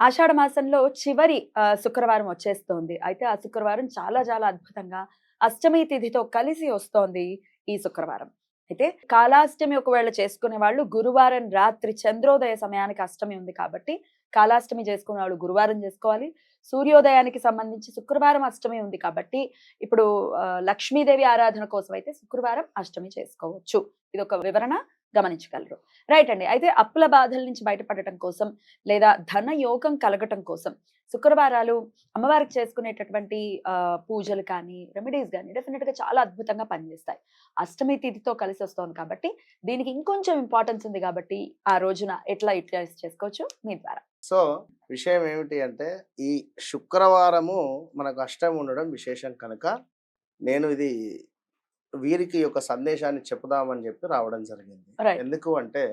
ఆషాఢ మాసంలో చివరి శుక్రవారం వచ్చేస్తోంది. అయితే ఆ శుక్రవారం చాలా చాలా అద్భుతంగా అష్టమి తిథితో కలిసి వస్తోంది ఈ శుక్రవారం. అయితే కాలాష్టమి ఒకవేళ చేసుకునే వాళ్ళు గురువారం రాత్రి చంద్రోదయ సమయానికి అష్టమి ఉంది కాబట్టి కాలాష్టమి చేసుకునే వాళ్ళు గురువారం చేసుకోవాలి. సూర్యోదయానికి సంబంధించి శుక్రవారం అష్టమి ఉంది కాబట్టి ఇప్పుడు లక్ష్మీదేవి ఆరాధన కోసం అయితే శుక్రవారం అష్టమి చేసుకోవచ్చు. ఇది ఒక వివరణ. గమనించగలరు. రైట్ అండి. అయితే అప్పుల బాధల నుంచి బయటపడటం కోసం లేదా ధన యోగం కలగటం కోసం శుక్రవారాలు అమ్మవారికి చేసుకునేటటువంటి పూజలు కానీ రెమెడీస్ కానీ డెఫినెట్గా చాలా అద్భుతంగా పనిచేస్తాయి. అష్టమి తిథితో కలిసి వస్తుంది కాబట్టి దీనికి ఇంకొంచెం ఇంపార్టెన్స్ ఉంది కాబట్టి ఆ రోజున ఎట్లా యూటిలైజ్ చేసుకోవచ్చు? మీ ద్వారా. సో విషయం ఏమిటి అంటే ఈ శుక్రవారము మనకు అష్టమి ఉండడం విశేషం కనుక నేను ఇది వీరికి యొక్క సందేశాన్ని చెప్పుదామని చెప్పి రావడం జరిగింది. ఎందుకు అంటే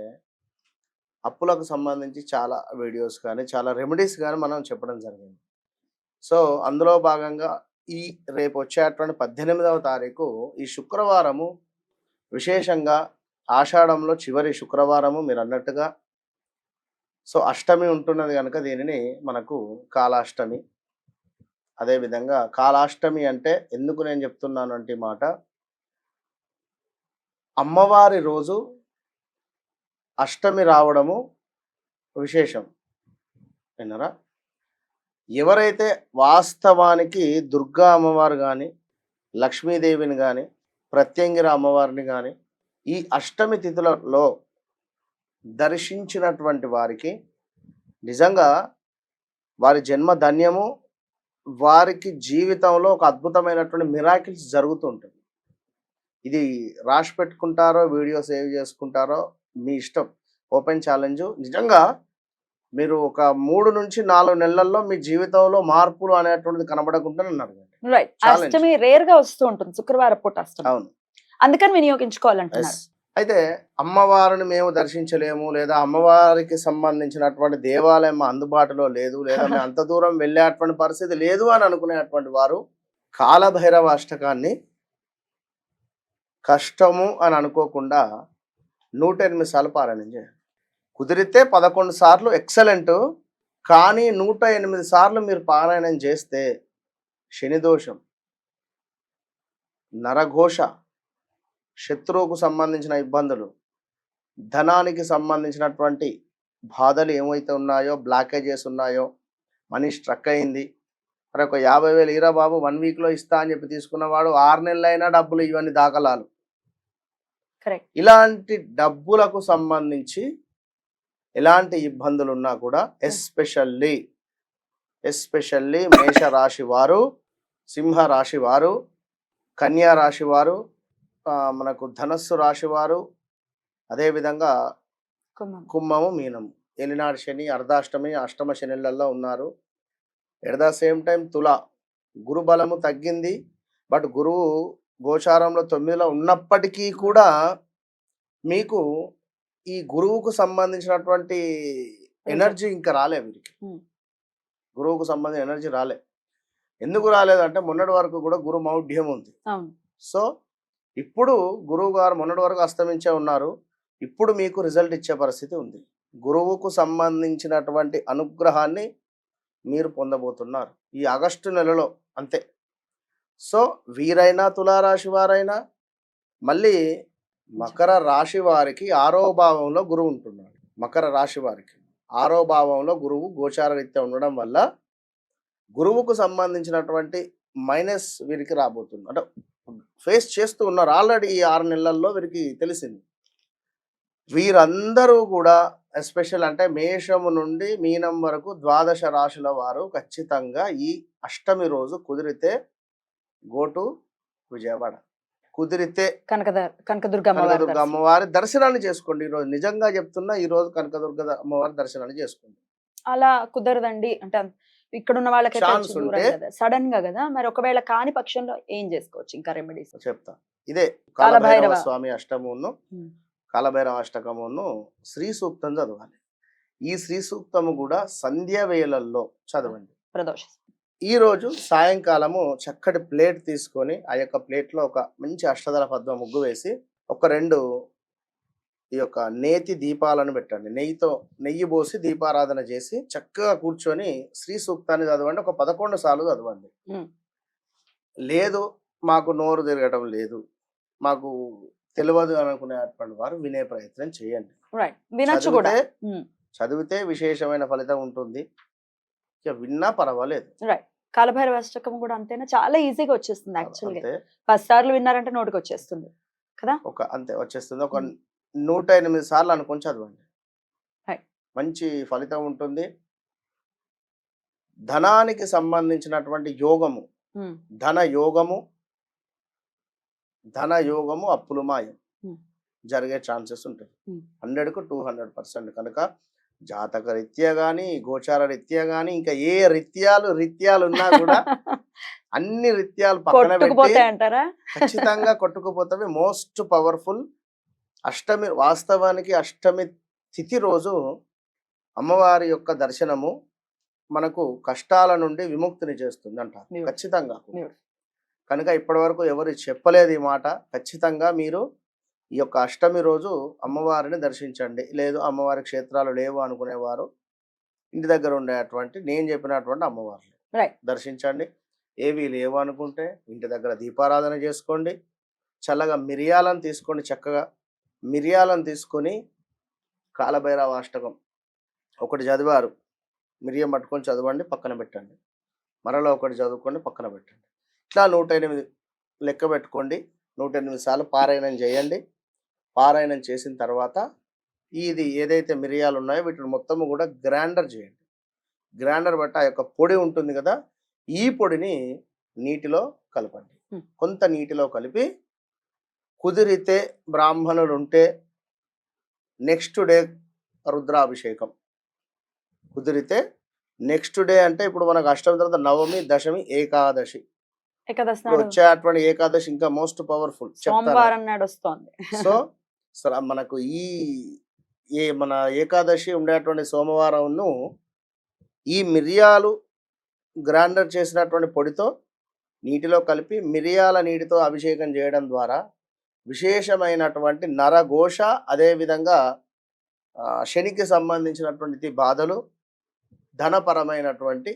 అప్పులకు సంబంధించి చాలా వీడియోస్ కానీ చాలా రెమెడీస్ కానీ మనం చెప్పడం జరిగింది. సో అందులో భాగంగా ఈ రేపు వచ్చేటువంటి పద్దెనిమిదవ తారీఖు ఈ శుక్రవారము విశేషంగా ఆషాఢంలో చివరి శుక్రవారము మీరు అన్నట్టుగా సో అష్టమి ఉంటున్నది కనుక దీనిని మనకు కాలాష్టమి. అదేవిధంగా కాలాష్టమి అంటే ఎందుకు నేను చెప్తున్నాను అంటే మాట అమ్మవారి రోజు అష్టమి రావడము విశేషం. విన్నారా? ఎవరైతే వాస్తవానికి దుర్గా అమ్మవారు కానీ లక్ష్మీదేవిని కానీ ప్రత్యంగిర అమ్మవారిని కానీ ఈ అష్టమి తిథులలో దర్శించినటువంటి వారికి నిజంగా వారి జన్మ ధన్యము. వారికి జీవితంలో ఒక అద్భుతమైనటువంటి మిరాకిల్స్ జరుగుతుంటుంది ఇది రాసి పెట్టుకుంటారో వీడియో సేవ్ చేసుకుంటారో మీ ఇష్టం. Open challenge. నిజంగా మీరు ఒక మూడు నుంచి నాలుగు నెలల్లో మీ జీవితంలో మార్పులు అనేటువంటిది కనబడకుండా అన్నారు రైట్. అష్టమి రేర్గా వస్తూ ఉంటుంది. శుక్రవారం పూట అష్టమి. అవును. అందుకని వినియోగించుకోవాలంటున్నారు. Yes. అయితే అమ్మవారిని మేము దర్శించలేము లేదా అమ్మవారికి సంబంధించినటువంటి దేవాలయం మా అందుబాటులో లేదు లేదా మేము అంత దూరం వెళ్ళేటువంటి పరిస్థితి లేదు అని అనుకునేటువంటి వారు కాలభైరవ అష్టకాన్ని కష్టము అని అనుకోకుండా నూట ఎనిమిది సార్లు పారాయణం చేయాలి. కుదిరితే పదకొండు సార్లు ఎక్సలెంట్ కానీ నూట ఎనిమిది సార్లు మీరు పారాయణం చేస్తే శని దోషం నరఘోష శత్రువుకు సంబంధించిన ఇబ్బందులు ధనానికి సంబంధించినటువంటి బాధలు ఏమైతే ఉన్నాయో బ్లాకేజెస్ ఉన్నాయో మనీ స్ట్రక్ అయింది మరి ఒక యాభై వేలు ఈరా బాబు వన్ వీక్లో ఇస్తా అని చెప్పి తీసుకున్నవాడు ఆరు నెలలైనా డబ్బులు ఇవన్నీ దాఖలాలు. ఇలాంటి డబ్బులకు సంబంధించి ఎలాంటి ఇబ్బందులు ఉన్నా కూడా ఎస్పెషల్లీ ఎస్పెషల్లీ మేష రాశి వారు సింహ రాశి వారు కన్యా రాశి వారు మనకు ధనస్సు రాశి వారు అదేవిధంగా కుంభం కుంభము. మీనము. ఎలినాడు శని అర్ధాష్టమి అష్టమ శనిలలో ఉన్నారు. ఎట్ ద సేమ్ టైం తుల గురు బలము తగ్గింది బట్ గురువు గోచారంలో తొమ్మిదిలో ఉన్నప్పటికీ కూడా మీకు ఈ గురువుకు సంబంధించినటువంటి ఎనర్జీ ఇంకా రాలే వీరికి. గురువుకు సంబంధించిన ఎనర్జీ రాలే ఎందుకు రాలేదంటే మొన్నటి వరకు కూడా గురు మౌఢ్యం ఉంది సో ఇప్పుడు గురువు గారు మొన్నటి వరకు అస్తమించే ఉన్నారు ఇప్పుడు మీకు రిజల్ట్ ఇచ్చే పరిస్థితి ఉంది గురువుకు సంబంధించినటువంటి అనుగ్రహాన్ని మీరు పొందబోతున్నారు. ఈ ఆగస్టు నెలలో అంతే. సో వీరైనా తులారాశి వారైనా మళ్ళీ మకర రాశి వారికి ఆరో భావంలో గురువు ఉంటున్నాడు. మకర రాశి వారికి ఆరో భావంలో గురువు గోచారరీత్యా ఉండడం వల్ల గురువుకు సంబంధించినటువంటి మైనస్ వీరికి రాబోతుంది. అంటే ఫేస్ చేస్తూ ఉన్నారు. ఆల్రెడీ ఈ ఆరు నెలల్లో వీరికి తెలిసింది. వీరందరూ కూడా ఎస్పెషల్ అంటే మేషము నుండి మీనం వరకు ద్వాదశ రాశుల వారు ఖచ్చితంగా ఈ అష్టమి రోజు కుదిరితే గోటు విజయవాడ. కుదిరితే కనకద కనకదుర్గ అమ్మవారి దర్శనాన్ని చేసుకోండి. ఈరోజు నిజంగా చెప్తున్నా ఈ రోజు కనకదుర్గ అమ్మవారి దర్శనాన్ని చేసుకోండి. అలా కుదరదండి. అంటే ఇక్కడ ఉన్న కదా సడన్గా కదా. మరి ఒకవేళ కాని పక్షంలో ఏం చేసుకోవచ్చు? ఇంకా రెమెడీస్ చెప్తా. ఇదే కాలభైరవ. స్వామి అష్టమును. కాలభైరవ అష్టకమును శ్రీ సూక్తం చదవాలి. ఈ శ్రీ సూక్తము కూడా సంధ్య వేళల్లో చదవండి. ప్రదోష. ఈ రోజు సాయంకాలము చక్కటి ప్లేట్ తీసుకొని ఆ యొక్క ప్లేట్లో ఒక మంచి అష్టదళ పద్మ ముగ్గు వేసి ఒక రెండు ఈ యొక్క నేతి దీపాలను పెట్టండి. నెయ్యితో నెయ్యి పోసి దీపారాధన చేసి చక్కగా కూర్చొని శ్రీ సూక్తాన్ని చదవండి. ఒక పదకొండు సార్లు చదవండి. లేదు మాకు నోరు తిరగటం లేదు. మాకు తెలియదు అని అనుకునేటువంటి వారు వినే ప్రయత్నం చేయండి. వినొచ్చు కూడా. చదివితే విశేషమైన ఫలితం ఉంటుంది. ఇక విన్నా పర్వాలేదు. కాలభైరవ అష్టకం కూడా అంతేనా? చాలా ఈజీగా వచ్చేస్తుంది యాక్చువల్గా అంతే. పది సార్లు విన్నారంటే నోటికి వచ్చేస్తుంది. ఒక అంతే వచ్చేస్తుంది. ఒక. నూట ఎనిమిది సార్లు అనుకొని చదవండి. మంచి ఫలితం ఉంటుంది. ధనానికి సంబంధించినటువంటి యోగము. ధన యోగము ధన యోగము అప్పులు మాయం. జరిగే ఛాన్సెస్ ఉంటాయి. హండ్రెడ్కు టూ హండ్రెడ్ పర్సెంట్ కనుక జాతక రీత్యా కానీ గోచార రీత్యా కానీ ఇంకా ఏ రీత్యాలు రీత్యాలు ఉన్నా కూడా అన్ని రీత్యాలు పక్కన పెట్టి ఖచ్చితంగా కొట్టుకుపోతవి మోస్ట్ పవర్ఫుల్ అష్టమి వాస్తవానికి అష్టమి తిథి రోజు అమ్మవారి యొక్క దర్శనము మనకు కష్టాల నుండి విముక్తిని చేస్తుంది అంటారు. ఖచ్చితంగా. కనుక ఇప్పటి వరకు ఎవరు చెప్పలేదు ఈ మాట ఖచ్చితంగా మీరు ఈ యొక్క అష్టమి రోజు అమ్మవారిని దర్శించండి. లేదు అమ్మవారి క్షేత్రాలు లేవు అనుకునేవారు. ఇంటి దగ్గర ఉండేటువంటి నేను చెప్పినటువంటి Right. దర్శించండి. ఏవి లేవు అనుకుంటే ఇంటి దగ్గర దీపారాధన చేసుకోండి. చల్లగా మిరియాలను తీసుకోండి చక్కగా మిరియాలను తీసుకొని కాలభైరవ అష్టకం ఒకటి చదివారు. మిరియం పట్టుకొని చదవండి పక్కన పెట్టండి. మరలా ఒకటి చదువుకోండి పక్కన పెట్టండి. ఇట్లా నూట ఎనిమిది లెక్క పెట్టుకోండి. నూట ఎనిమిది సార్లు పారాయణం చేయండి. పారాయణం చేసిన తర్వాత ఇది ఏదైతే మిరియాలు ఉన్నాయో వీటిని మొత్తము కూడా గ్రైండర్ చేయండి. గ్రైండర్ బట్టి ఆ యొక్క పొడి ఉంటుంది కదా ఈ పొడిని నీటిలో కలపండి. కొంత నీటిలో కలిపి కుదిరితే బ్రాహ్మణులు ఉంటే నెక్స్ట్ డే రుద్రాభిషేకం. కుదిరితే నెక్స్ట్ డే అంటే ఇప్పుడు మనకు అష్టమి తర్వాత నవమి దశమి ఏకాదశి. వచ్చేటువంటి ఏకాదశి ఇంకా మోస్ట్ పవర్ఫుల్ సోమవారం నాడు వస్తోంది. సో సరే మనకు ఈ ఏ మన ఏకాదశి ఉండేటువంటి సోమవారంను ఈ మిరియాలు గ్రైండర్ చేసినటువంటి పొడితో నీటిలో కలిపి మిరియాల నీటితో అభిషేకం చేయడం ద్వారా విశేషమైనటువంటి నరఘోష అదేవిధంగా శనికి సంబంధించినటువంటి బాధలు ధనపరమైనటువంటి